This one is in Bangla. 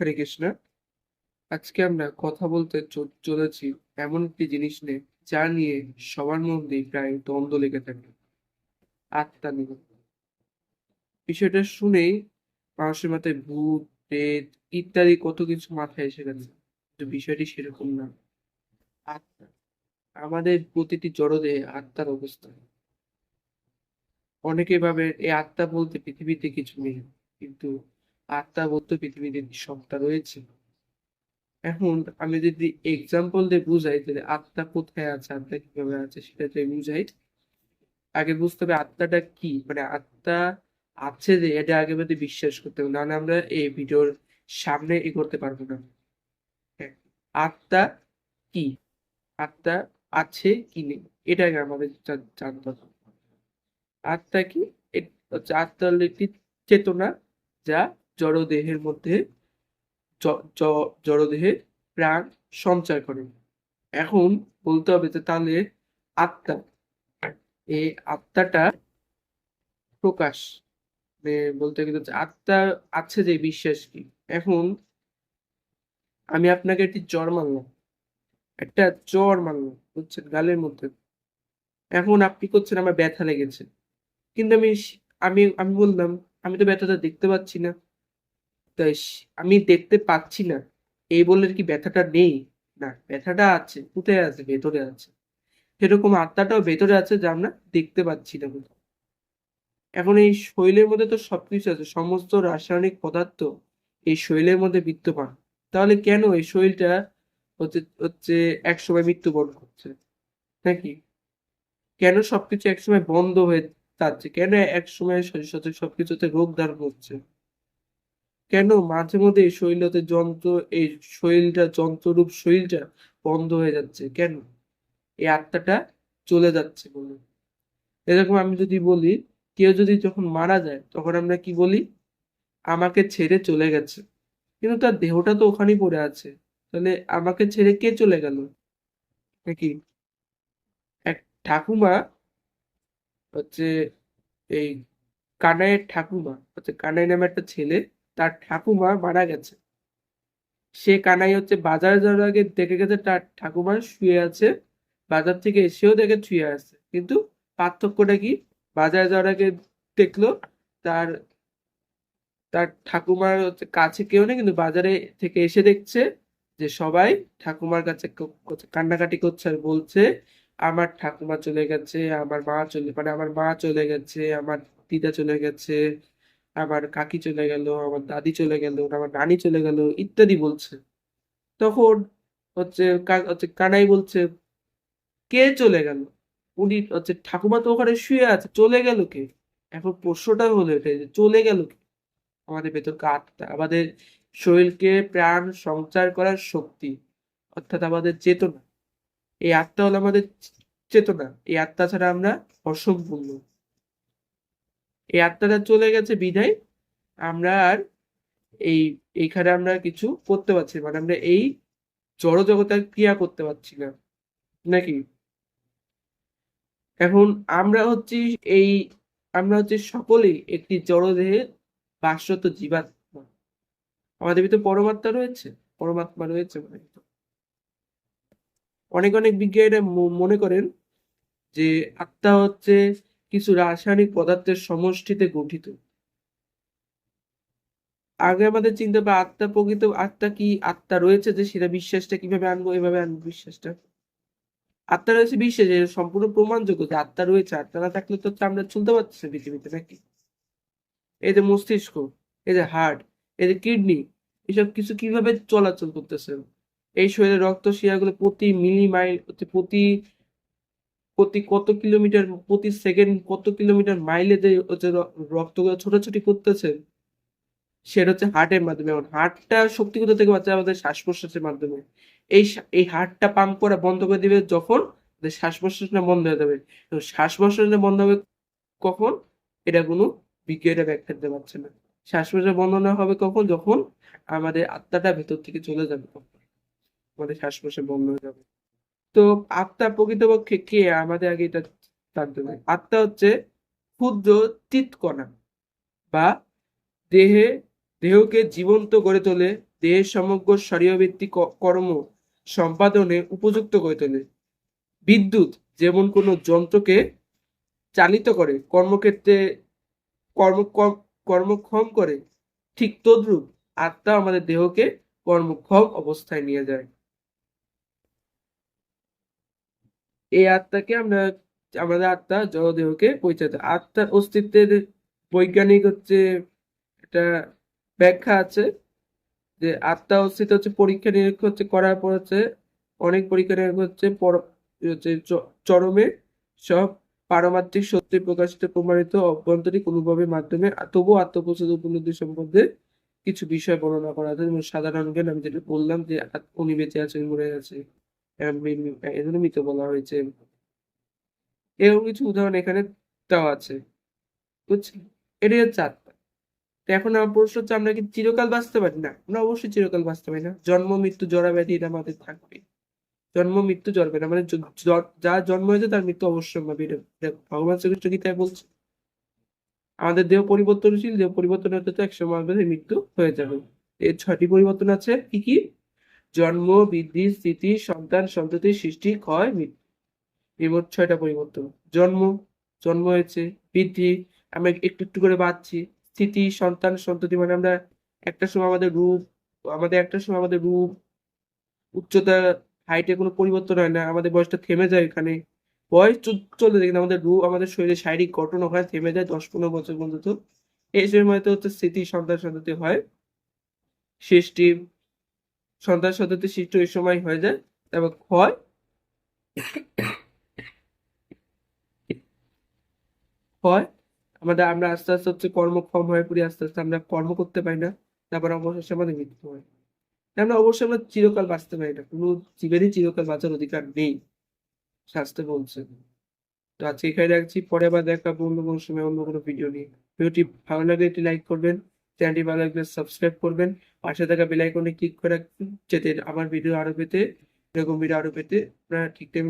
হরে কৃষ্ণ। আজকে আমরা কথা বলতে চলেছি এমন একটি জিনিস নিয়ে, যা নিয়ে সবার মধ্যেই প্রায় দ্বন্দ্ব লেগে থাকে। আত্মা নিয়ে। বিষয়টা শুনেই মানুষের মাথায় ভূত, প্রেত ইত্যাদি কত কিছু মাথায় এসে গেছে, কিন্তু বিষয়টি সেরকম না। আত্মা। আমাদের প্রতিটি জড়দেহে আত্মার অবস্থান অনেকে ভাবে এই আত্মা বলতে পৃথিবীতে কিছু নেই, কিন্তু আত্মা বলতে পৃথিবীতে সত্তা রয়েছে। এখন আমি যদি এক্সাম্পল দিয়ে বুঝাই তাহলে আত্মা কোথায় আছে আত্মা কীভাবে আছে সেটা যদি বুঝাই আগে বুঝতে হবে আত্মাটা কি? মানে আত্মা আছে যে এটা আগে আমাদের বিশ্বাস করতে হবে নাহলে আমরা এই ভিডিওর সামনে এ করতে পারব না। হ্যাঁ, আত্মা কি? আত্মা আছে কি নেই? এটা আগে আমাদের জানতে হবে। আত্মা কি? আত্মা হলো একটি চেতনা যা জড় দেহের মধ্যে জড়দেহে প্রাণ সঞ্চার করে। এখন বলতে হবে যে তাহলে আত্মা এই আত্মাটা প্রকাশ। মানে বলতে গেলে আত্মা আছে যে বিশ্বাস কি। এখন আমি আপনাকে একটি জ্বর মানলাম, একটা জ্বর মানলাম, বুঝছেন, গালের মধ্যে। এখন আপনি করছেন আমার ব্যথা লেগেছে। কিন্তু আমি আমি আমি বললাম, আমি তো ব্যথাটা দেখতে পাচ্ছি না। তাই আমি দেখতে পাচ্ছি না। এই বলে কি, ব্যথাটা নেই? না, ব্যথাটা আছে, কোথায় আছে? ভেতরে আছে। সেরকম আত্মাটাও ভেতরে আছে যা আমরা দেখতে পাচ্ছি না এখন এই শরীরের মধ্যে তো সবকিছু আছে, সমস্ত রাসায়নিক পদার্থ এই শরীরের মধ্যে বিদ্যমান। তাহলে কেন এই শরীরটা হচ্ছে হচ্ছে একসময় মৃত্যুবরণ করছে? নাকি? কেন সবকিছু একসময় বন্ধ হয়ে যাচ্ছে? কেন একসময় সাথে সবকিছুতে রোগ ধারণ হচ্ছে কেন মাঝে মধ্যে এই শরীরতে যন্ত্র, এই শরীরটা যন্ত্ররূপ শরীরটা বন্ধ হয়ে যাচ্ছে? কেন? এই আত্মাটা চলে যাচ্ছে বলে। এরকম আমি যদি বলি, কেউ যদি যখন মারা যায়, তখন আমরা কি বলি? আমাকে ছেড়ে চলে গেছে। কিন্তু তার দেহটা তো ওখানেই পড়ে আছে। তাহলে আমাকে ছেড়ে কে চলে গেল? নাকি এক ঠাকুমা, হচ্ছে এই কানাইয়ের ঠাকুমা, হচ্ছে কানাই নামে একটা ছেলে তার ঠাকুমা মারা গেছে। সে কানাই হচ্ছে বাজারে যাওয়ার আগে দেখে গেছে তার ঠাকুমা শুয়ে আছে, বাজার থেকে এসেও দেখে শুয়ে আছে। কিন্তু পার্থক্যটা কি? বাজারে যাওয়ার আগে দেখল তার তার ঠাকুমার হচ্ছে কাছে কেউ নেই, কিন্তু বাজারে থেকে এসে দেখছে যে সবাই ঠাকুমার কাছে কান্নাকাটি করছে আর বলছে, আমার ঠাকুমা চলে গেছে, আমার মা চলে মানে আমার মা চলে গেছে, আমার দিদা চলে গেছে আমার কাকি চলে গেল, আমার দাদি চলে গেল, আমার নানি চলে গেল, ইত্যাদি বলছে। তখন হচ্ছে হচ্ছে কানাই বলছে, কে চলে গেল? উনি হচ্ছে ঠাকুমা তো ওখানে শুয়ে আছে, চলে গেল কে? এখন প্রশ্নটা হলো এটাই যে চলে গেল কে? আমাদের ভেতরকার আত্মা, আমাদের শরীরকে প্রাণ সঞ্চার করার শক্তি, অর্থাৎ আমাদের চেতনা। এই আত্মা হলো আমাদের চেতনা, এই আত্মা ছাড়া আমরা অসম্পূর্ণ। এই আত্মাটা চলে গেছে বিধায় আমরা আর এই, এইখানে আমরা কিছু করতে পারছি মানে আমরা এই জড় জগতের ক্রিয়া করতে পারছি না। নাকি? এখন আমরা হচ্ছি এই, আমরা হচ্ছে সকলেই একটি জড়দেহে বাসরত জীবাত্মা। আমাদের ভিতরে পরমাত্মা রয়েছে পরমাত্মা রয়েছে অনেক অনেক বিজ্ঞানীরা মনে করেন যে আত্মা হচ্ছে কিছু রাসায়নিক পদার্থের সমষ্টিতে গঠিত। আগে আমাদের চিন্তা বা আত্মা প্রকৃত আত্মা কি? আত্মা রয়েছে যে সেটা বিশ্বাসটা কীভাবে আনব? এভাবে আনব বিশ্বাসটা। আত্মা রয়েছে বিশ্বাস এটা সম্পূর্ণ প্রমাণযোগ্য যে আত্মা রয়েছে। আত্মা না থাকলে তো আমরা চলতে পারছি না পৃথিবীতে, নাকি? এই যে মস্তিষ্ক, এই যে হার্ট, এই যে কিডনি, এসব কিছু কীভাবে চলাচল করতেছে? এই শরীরে রক্ত শিরাগুলো প্রতি মিলি মাইল প্রতি প্রতি কত কিলোমিটার, প্রতি সেকেন্ড কত কিলোমিটার মাইলে যে হচ্ছে রক্তগুলো ছোটাছুটি করতেছে, সেটা হচ্ছে হার্টের মাধ্যমে। এখন হার্টটা শক্তি কোথা থেকে পাচ্ছে? আমাদের শ্বাস প্রশ্বাসের মাধ্যমে। এই এই হার্টটা পাম্প করা বন্ধ করে দিবে যখন শ্বাস প্রশ্বাসটা বন্ধ হয়ে যাবে। শ্বাস প্রশ্বাসটা বন্ধ হবে কখন? এটা কোনো বিজ্ঞানীরা ব্যাখ্যা দিতে পারছে না। শ্বাস প্রশ্বাস বন্ধ না হবে কখন? যখন আমাদের আত্মাটা ভেতর থেকে চলে যাবে তখন। আমাদের শ্বাস প্রশ্বাস বন্ধ হয়ে যাবে। তো আত্মা প্রকৃতপক্ষে কে? আমাদের আগে এটা জানতে হবে। আত্মা হচ্ছে ক্ষুদ্র চিৎকণা বা দেহে, দেহকে জীবন্ত করে তোলে, দেহের সমগ্র শারীরবৃত্তি ক- কর্ম সম্পাদনে উপযুক্ত করে তোলে। বিদ্যুৎ যেমন কোনো যন্ত্রকে চালিত করে, কর্মক্ষেত্রে কর্ম কর্মক্ষম করে, ঠিক তদ্রূপ আত্মা আমাদের দেহকে কর্মক্ষম অবস্থায় নিয়ে যায়। এই আত্মাকে আমরা, আমাদের আত্মা জড়দেহকে দেয় আত্মার অস্তিত্বের বৈজ্ঞানিক হচ্ছে একটা ব্যাখ্যা আছে যে আত্মা অস্তিত্ব হচ্ছে পরীক্ষা নিরীক্ষা হচ্ছে করার পর হচ্ছে অনেক পরীক্ষা নিরীক্ষা হচ্ছে হচ্ছে চরমে সব পারমাত্রিক সত্যি প্রকাশিত, প্রমাণিত অভ্যন্তরিক অনুভবের মাধ্যমে তবু আত্মপ্রসাদ উপলব্ধি সম্বন্ধে কিছু বিষয় বর্ণনা করা আছে। যেমন সাধারণ জ্ঞান আমি যেটা বললাম যে উনি বেঁচে আছেন, মরে আছে। এজন্য মৃত বলা হয়েছে। এরকম কিছু উদাহরণ এখানে দেওয়া আছে। বুঝছেন এটাই হচ্ছে আত্মা। তো এখন আমার প্রশ্ন হচ্ছে, আমরা কি চিরকাল বাঁচতে পারি? না, আমরা অবশ্যই চিরকাল বাঁচতে পারি না। জন্ম, মৃত্যু, জরা ব্যাধি, এটা আমাদের থাকবে জন্ম, মৃত্যু জড়বে না মানে যার জন্ম হয়েছে তার মৃত্যু অবশ্যই হবে এটা ভগবান শ্রীকৃষ্ণ গীতায় বলছে, আমাদের দেহ পরিবর্তনশীল, দেহ পরিবর্তন হতে তো একসময় আমাদের মৃত্যু হয়ে যাবে। এর ছয়টি পরিবর্তন আছে, কি কি? জন্ম, বৃদ্ধি, স্থিতি, সন্তান, সন্ততি, সৃষ্টি, ক্ষয়, মৃত্যু। ছয়টা পরিবর্তন। জন্ম জন্ম হয়েছে, বৃদ্ধি আমরা একটু একটু করে বাড়ছি। স্থিতি, সন্তান, সন্ততি মানে আমরা একটা সময় আমাদের রূপ, আমাদের একটা সময় আমাদের রূপ, উচ্চতা হাইটে কোনো পরিবর্তন হয় না, আমাদের বয়সটা থেমে যায় এখানে বয়স চলতে থাকে আমাদের রূপ, আমাদের শরীরে শারীরিক গঠন ওখানে থেমে যায় দশ পনেরো বছর পর্যন্ত। এই সময়তে হচ্ছে স্মৃতি সন্তান, সন্ততি হয়। সৃষ্টি সন্তান সন্ততি সৃষ্টি ওই সময় হয়ে যায় তারপর ক্ষয় হয়। আমাদের আমরা আস্তে আস্তে হচ্ছে কর্মক্ষম হয়ে পড়ি, আস্তে আস্তে আমরা কর্ম করতে পারি না, তারপর অবশেষে আমাদের মৃত্যু হয়। আমরা অবশ্যই আমরা চিরকাল বাঁচতে পারি না, কোনো জীবেরই চিরকাল বাঁচার অধিকার নেই, শাস্ত্রে বলছে। তো আজকে এখানে রাখছি, পরে আবার দেখা অন্য কোনো সময়, অন্য কোনো ভিডিও নিয়ে। ভিডিওটি ভালো লাগে একটি লাইক করবেন। চ্যানেলটি ভালো লাগলে সাবস্ক্রাইব করবেন। পাশে থাকা বেল আইকনে ক্লিক করে রাখবেন, যাতে আমার ভিডিও আরও পেতে, এরকম ভিডিও আরও পেতে আপনারা ঠিক টাইম